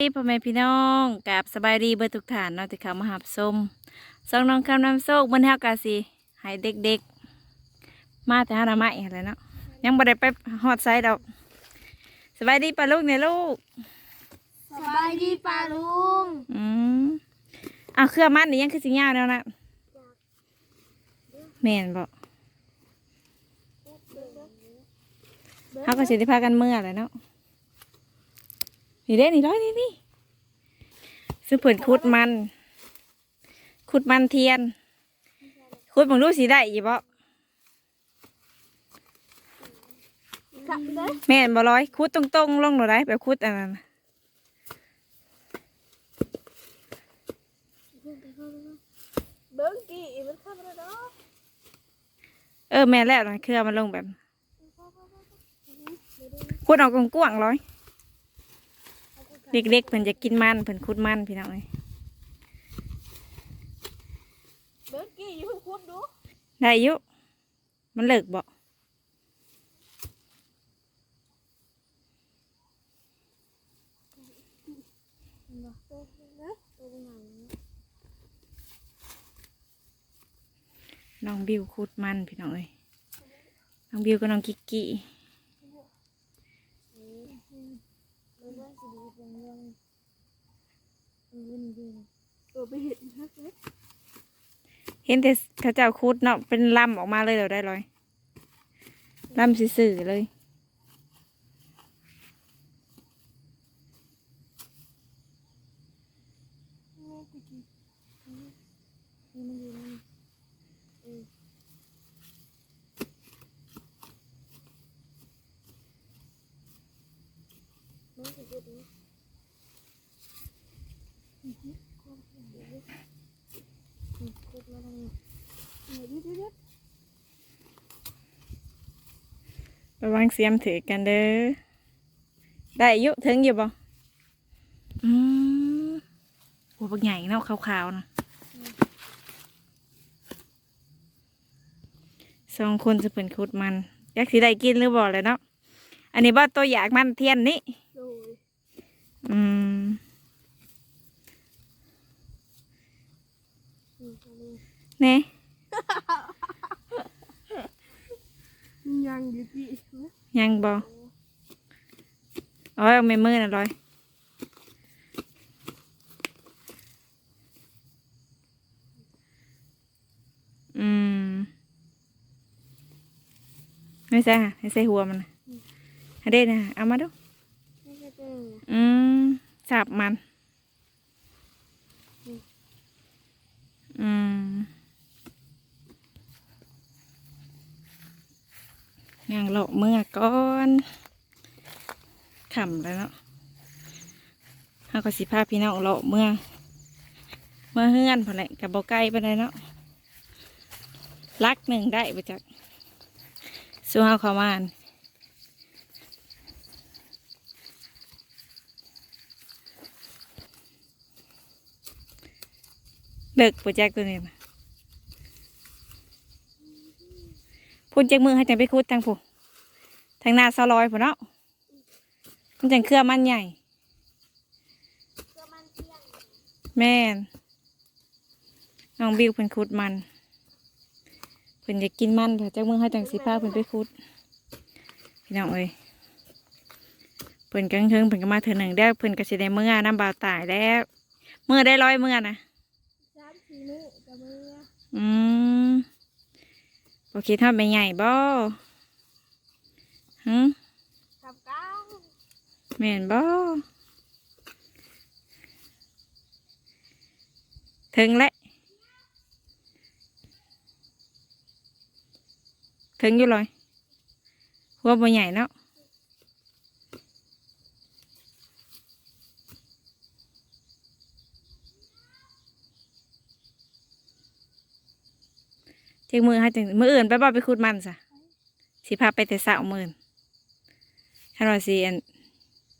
พ่อแม่พี่น้องกับสบายดีเบิดทุกฐานเนาะที่เขามาหับส้มสองน้องคำน้ำโซกบนเฮากาสิให้เด็กๆ มาแต่หาหน้าไม้อะไรเนาะยังบ่ได้ไปฮอดไซด์ดอกสบายดีป่ะลูกเนี่ยลูกสบายดีป่าลุงอืมเอาเครื่องมันนี่ยังคือสิยาวแล้วนะแม่นบ่เขาก็สิได้พากันเมื่อแหละเนาะ นี่เด้นี่ร้อยนี่นี่ซื้อผลคุดมันคุดมันเทียนคุดบังรู้สีได้ยี่บ่ขับเลยแม่นบ่ร้อยคุดตรงๆลงหนูได้แบบคุดอันนั้นน่ะเบิ้งกี่มันขับแล้วเนาะเออแม่นแล้วนะเครือมันลงแบบคุดออกกว้างๆร้อย เด็กๆเพิ่นจะกินมันเพิ่นคุดมันพี่น้องเอ้ยเบิ้งกี่อย่าเพิ่งคุดดูได้อยุมันเลิกบ่นะตัวเป็นหนังน้องบิวคุดมันพี่น้องเอ้ยน้องบิวกับน้องกิกกี้ แล้วก็สิดีเป็นเรื่อง เงินดีตัวไปเห็นฮักเลยเห็นแต่เขาเจ้าคุดเนาะเป็นลำออกมาเลยเดี๋ยวได้ร้อยลำสื่อๆเลยนี่ต ระวังเสียมถือกันเด้อ ได้อยุถึงอยู่บ่อืมหัวบักใหญ่เนาะขาวๆนะสองคนจะเป็นคุดมัน อยากสิได้กินหรือบ่เลยเนาะ อันนี้บ่ตัวอยากมันเทียนนี่โดยอืม อืมอัน นี้เน่ยังอยู่ที่ยังบ่เอาไว้เอาเมมือน่ะร้อยอืมไม่ใช่ค่ะให้ใส่หัวมันน่ะให้ได้นะเอามาดูไม่ใช่เป็นอืมจับมัน อืม ย่างเลาะเมื่อก่อนขำแล้วเนาะเขาก็สิพาพี่น้องเลาะเมื่อ เมื่อเฮือนพอแหละกับบ่ใกล้ไปได้เนาะลักหนึ่งได้ไปจากสู้เฮาเขามานเลิกโปรเจกต์ตัวนี้นะ พุ่นจากมือให้จังไปคุดทางผู้ทางหน้าซาลอยผู้เนาะมันจังเครือมันใหญ่เพื่อมันเที่ยงแม่นน้องบิวเพิ่นคุดมันเพิ่นอยากกินมันเดี๋ยวจากมือให้จังสีผ้าเพิ่นไปคุดพี่น้องเอ้ยเพิ่นกังเทิงเพิ่นก็มาเถือหนึ่งได้วเพิ่นก็สิได้เมื่อน้ำบาวตายแล้วเมื่อได้ร้อยเมื่อนะสามสี่มื้อกับมื้ออืม โอเคทอดใบใหญ่บ่ฮึกับก้าแม่นบ่ถึงแล้วถึงอยู่เลยหัวบ่ใหญ่เนาะ เจ๊มือให้จังมืออื่นไปบ่ไปขุดมันซะสิพาไปแต่สาวมื่นคันว่าสิอัน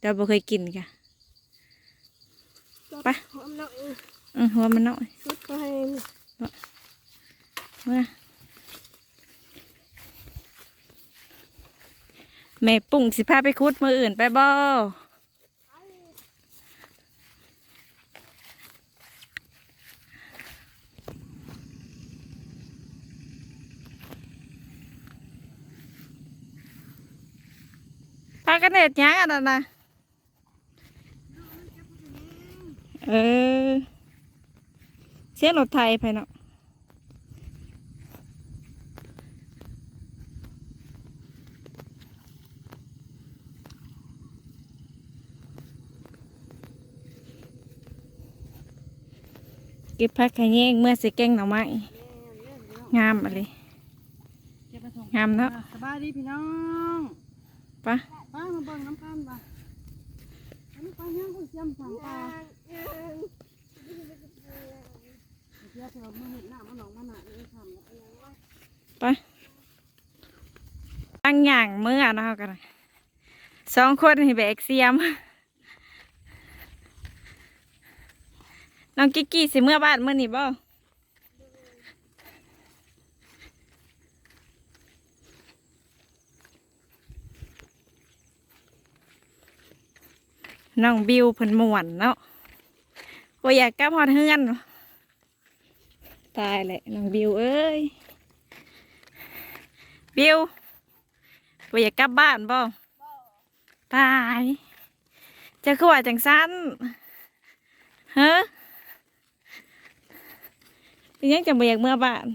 เราบ่เคยกินกะไปหอมหน่อยอือหัวมันน้อยชุดก็ให้เมื่อแม่ปุ่งสิพาไปคุดมืออื่นไปบ่ กันเด็ดหยังอันนั้นนะเออเสียงรถไทยไปเนาะเก็บผักขะแยงเมื่อสิแกงหน่อไม้งามอะไรเก็บมาส่งงามเนาะสบายดีพี่น้องปะ ป้ามาเบิ่งน้ำกันป่อันนี้ไปย่างคุณเสียมสั่งปลาเดี๋ยวเธอมาเห็นหน้ามาหนองมาหนาเลยทำแล้วไปยังว่าปตั้งอย่างเมื่อเนาะกันสองคนให้แบกเสียม น้องกิ๊กกี้สิเมื่อบ้านเมื่อนี่บ่ น้องบิวเพิ่นม่วนเนาะบ่อยากกลับฮอดเฮือนตายแหละน้องบิวเอ้ยบิวบ่อยากกลับบ้านบ่ตายจะคือว่าจังสั้นเฮ้อเป็นยังจะบ่อยากเมื่อบ้าน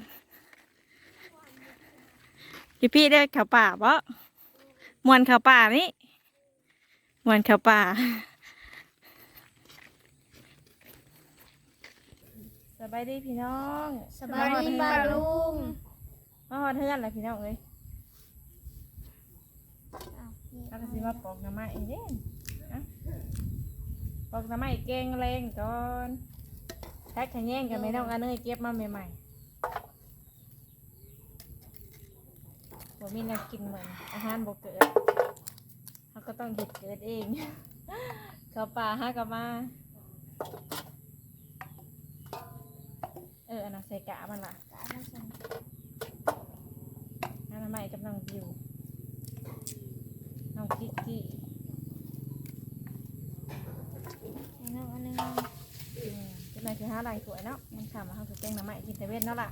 พี่พี่ได้ข่าวป่าบ่มวนข่าวป่านี่มวนข่าวป่า บายดีพี่น้องสบายดีป้าลุงมาฮอดเฮือนแล้วพี่น้องเอ้ยถ้าสิมาปอกหน้ำไม้เด้อะปอกหน้ำไม้แกงแรงก่อนแพ็คขะแยงกับแม่น้องอันเนยเก็บมาใหม่ๆบ่มีแนักกินเหมือนอาหารบ่เกิดเขาก็ต้องหยุดเกิดเองเขาป่าหากับมาเอออันนั้นใส่กะมันล่ะหาหน้ำไม้กับน้องบิวน้องกิกกี้น้องอันนึงอืมจะมาคือหาลายสวยเนาะมันทำมาเขาคือแกงหน้ำไม้กินแต่เว้นเนาะล่ะ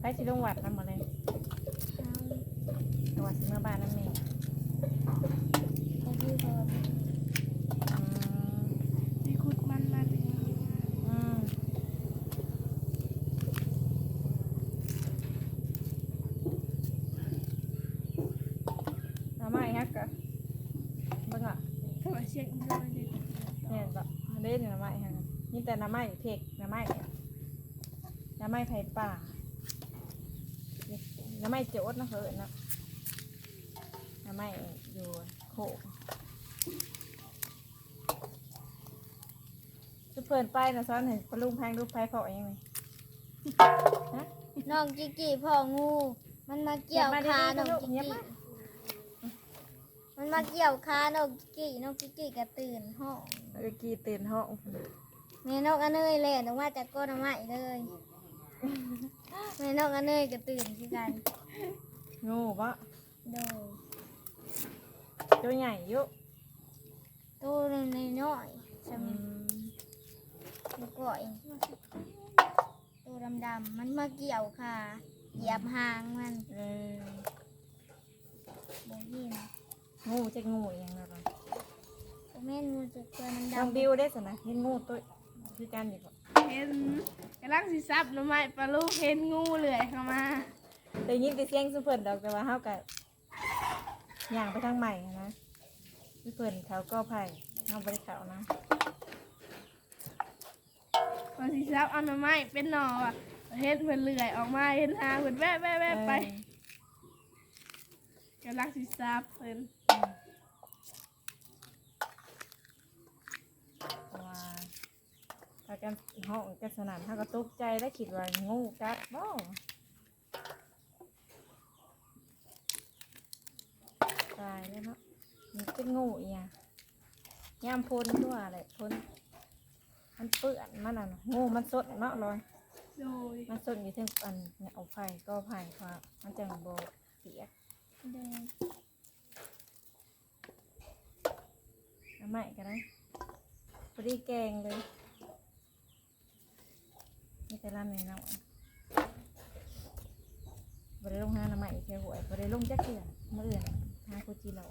ไปสิลงวัดนำหมดเลยจังหวัดสิเมื่อบ้านนั่นเอง ไอ้พี่พอ อืม พี่ขุดมันมาเป็น อืมหน้ำไม้ฮักกะเบิ่งอะ ทำไมเสียงมันเลย เนี่ยแบบ เล่นหน้ำไม้ฮักนี่แต่หน้ำไม้เพกหน้ำไม้เนี่ยหน้ำไม้ไผ่ป่าหน้ำไม้โจดเนาะเหินเนาะหน้ำไม้อยู่โขกจะเปิดไปนะซ้อนเห็นปลาลุงแพงรูปไผ่เพาะยังไงน้องจิกกี้พ่องู มันมาเกี่ยวขาน้องจิกเงียบกี้มามันมาเกี่ยวขาน้องจิกกี้น้องจิกกี้ก็ตื่นห้อง เออกีตื่นห้องแม่น้องอันเนยแล่นออกมาจากก้นไม้เลยแม่น้องอันเนยก็ตื่นคือกันงูปะโดยตัวใหญ่อยุตัวน้อยๆสำอืนึกมก่อยตัวดำๆมันมาเกี่ยวขาเหยียบหางมันเออโบยินงูจะงูอยังไงล่ะโอ แม่นงูจะตัวมันน้องดำบิวได้สนะเห็นงูตัวคือกันอยู่ปะเห็นกำลังสิซับหน่อไม้ปลาลูกเห็นงูเลื้อยเข้ามาแต่ยินแต่เสียงสุเพิ่นดอกแต่ว่าเฮากับย่างไปทางใหม่นะสุเพิ่นเขาก็ไผ่เฮาบ่ได้เขานะพอสิซับเอาหน่อไม้เป็นหน่ออะเห็นเพิ่นเลื้อยออกมาเห็นหางเพิ่นแวะแวะแวะไปกำลังสิซับเพิ่นเพราะว่า ถ้ากันห้องกันสนานเฮาก็ตกใจแล้วคิดว่างูกัดบ่ตายแล้วเนาะมันเป็นงูอีหยังยามพ้นตัวอะไรพ้นมันเปื้อนมันอะงูมันสดเนาะลอยโดยมันสดอยู่ที่อันเนี่ยเอาไผ่ก็ไผ่เพราะมันจะโบเปียกเดินน้ำใหม่กันนะพอดีแกงเลย นี่แต่ละเมนูบ่ได้ลงหาหน้ำใหม่แค่หวยบ่ได้ลงจักเทื่อมื้ออื่นหาคุจิเรา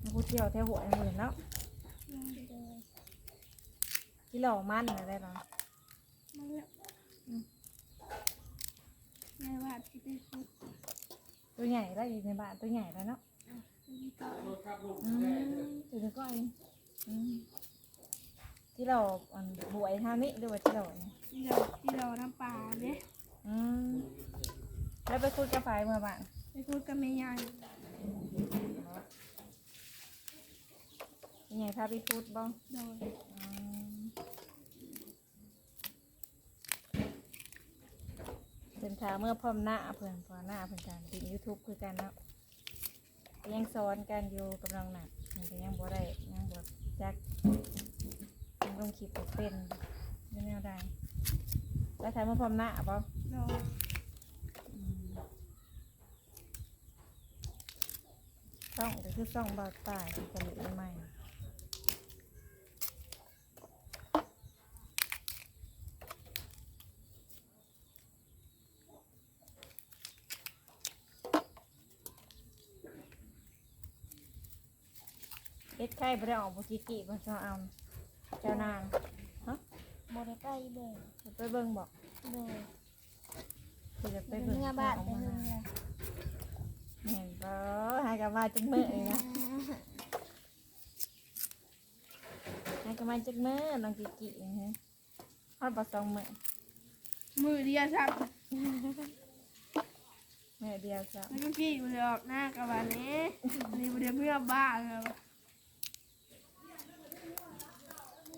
หาคุจิเราแถวหวยมื้ออื่นเนาะโดยกิโลมันอะไรเนาะมาแล้วแม่ว่าที่ไปคุดตัวใหญ่แล้วอยู่ในบ้านตัวใหญ่แล้วเนาะมีต่ออืมตัวนี้ก็เองอืม ที่เราอันบวยท่านี้หรือว่าที่เราเนี่ยที่เราที่เราน้ำปลาเนี่ยอืมแล้วไปคุยกับไฟเมื่อบ้านไปคุดกับแม่ยายยังไงพาไปพูดบ้างโดยอืมเป็นทาเมื่อพร้อมหน้าเพื่อนพอหน้าเพื่อนกันติดยูทูบคือกันเนาะก็ยังสอนกันอยู่กำลังหนักมันก็ยังบ่ได้ยังบ่จักยัง ลงคลิปบ่เป็นไม่แนวใดแล้วทาเมื่อพร้อมหน้าบ่โดยช่องก็คือช่องเบาตายผลิตใหม่เอ็ดไข่ไปได้ออกบุกิกิมาชอเอา เจ้านางโมได้ไปเบิ่งไปเบิ่งบอกโดยคือจะไปไปเบิ่งเมื่อบ้านออกไปมาเมื่อเห็นปะหายกันมาจักมือเองนะหายกันมาจักมือน้องกิกินะฮะฮอดปลาสองมือมือเดียวซักแม่เดียวจ้ะแล้วก็พี่มันออกหน้ากับวันนี้นี่มันเดียวเพื่อบ้าเลย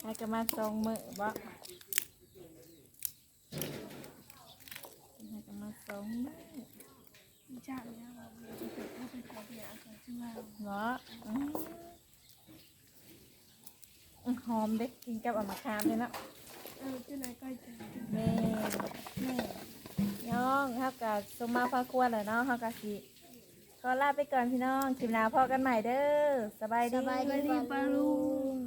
ให้กันมาสองมือบ่ให้กันมาสองมือไม่ใช่แล้วเราจะเป็นผู้เป็นคนเดียวกันชื่อว่าเนาะอืมอื้อหอมเด็กกินกับเอามาคามเลยเนาะเออที่ไหนก็จะแม่แม่น้องเฮากับสมมาพาควรเลยเนาะเฮากับสิขอลาไปก่อนพี่น้องคลิปหน้าพอกันใหม่เด้อสบายดีสบายดีปะลุง